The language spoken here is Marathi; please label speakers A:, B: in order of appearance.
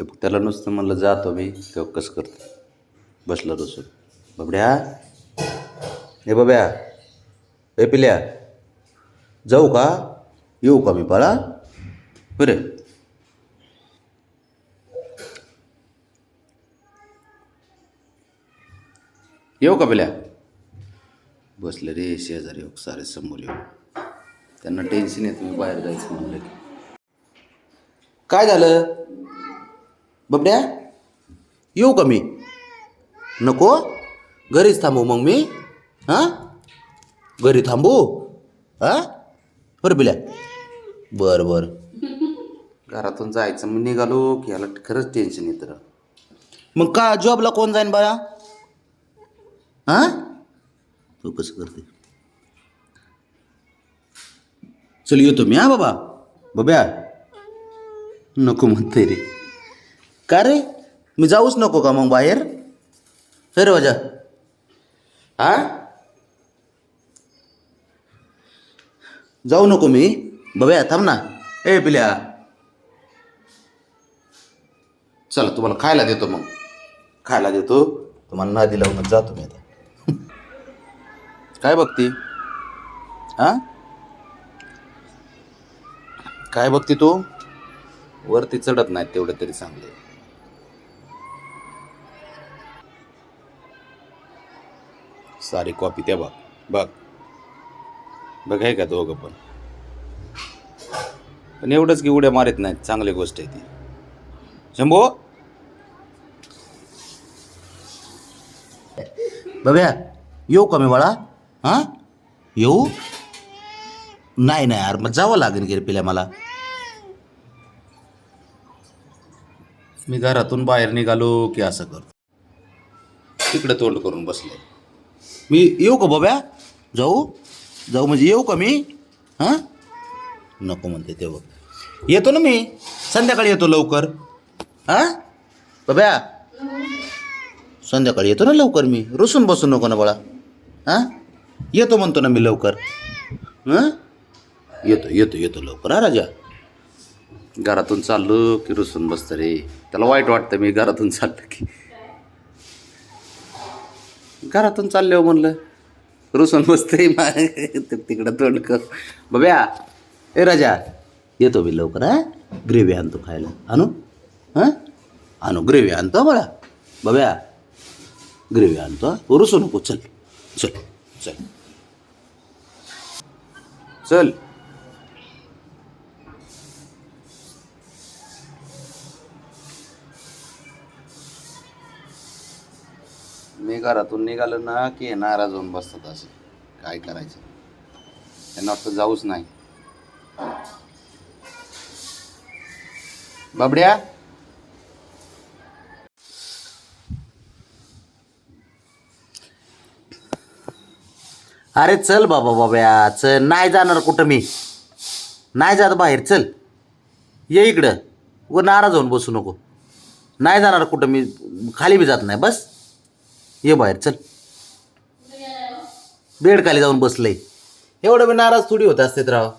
A: तर त्याला नुसतं म्हणलं जातो मी. तेव्हा कसं करतो? बसला रसून बाबड्या. हे बाब्या हे पिल्या. जाऊ का? येऊ का मी बाळा? बरे. येऊ का पिल्या? बसले रे शेजारी येऊ सारे समोर येऊ त्यांना टेन्शन आहे तुम्ही बाहेर जायचं म्हणलं की. काय झालं? बबड्या? येऊ का मी? नको? घरीच थांबू मग मी? हां? घरी थांबू? हां? बरं बिल्या. बरं बरं. घरातून जायचं मग निघालो की याला खरंच टेन्शन येतं. मग का जॉबला कोण जाईन बाळा? हां? तू कसं करते? चल येतो मी हा बाबा. बब्या. नको म्हणते रे. का रे? मी जाऊच नको का मग बाहेर? फेर रे वजा हा? जाऊ नको मी. बघ्या थांब ना. ए पिल्या. चला तुम्हाला खायला देतो मग. खायला देतो. तुम्हाला नादी लावूनच जातो मी आता. काय बघती? हा? काय बघती तू? वरती चढत नाहीत तेवढं तरी चांगले. सारी कॉपी त्या बघ. बघ. बघ आहे का दोघं पण? पण एवढंच की उड्या मारत नाहीत. चांगली गोष्ट आहे ती. शंभो? बघ्या येऊ का मी बाळा? हां? येऊ? नाही नाही यार मग जावं लागेल की रे पिल्या मला. मी घरातून बाहेर निघालो की असं करतो. तिकडे तोंड करून बसले. मी येऊ का बाब्या? जाऊ? जाऊ म्हणजे येऊ का मी? हां? नको म्हणते ते बघ. येतो ना मी. संध्याकाळी येतो लवकर. हां? बाब्या? संध्याकाळी येतो ना लवकर मी. रुसून बसू नको ना बाळा. हां? येतो म्हणतो ना मी लवकर. हां? येतो येतो येतो लवकर. हा राजा? घरातून चाललो की रुसून बसतं रे. त्याला वाईट वाटतं मी घरातून चाललं की. घरातून चालल्यावर म्हणलं रुसून बसतंय तर तिकडं तोंड कर बब्या ए राजा येतो मी लवकर हा? ग्रेव्ही आणतो खायला. आणू? हां? आणू ग्रेव्ही आणतो बळा बब्या ग्रेव्ही आणतो रुसू नको चल. चल चल. चल. मी घरातून निघालो ना की हे नाराज होऊन बसतात असे. काय करायचं? त्यांना वाटतं जाऊच नाही. बाबड्या? अरे चल बाबा बाब्या चल. नाही जाणार कुठं मी? नाही जात बाहेर चल. ये इकडं. व नाराज होऊन बसू नको. नाही जाणार कुठं मी? खाली बी जात नाही. बस. ये बाहेर चल. बेड खाली जाऊन बसलंय. एवढं मी नाराज थोडी होत असते राव.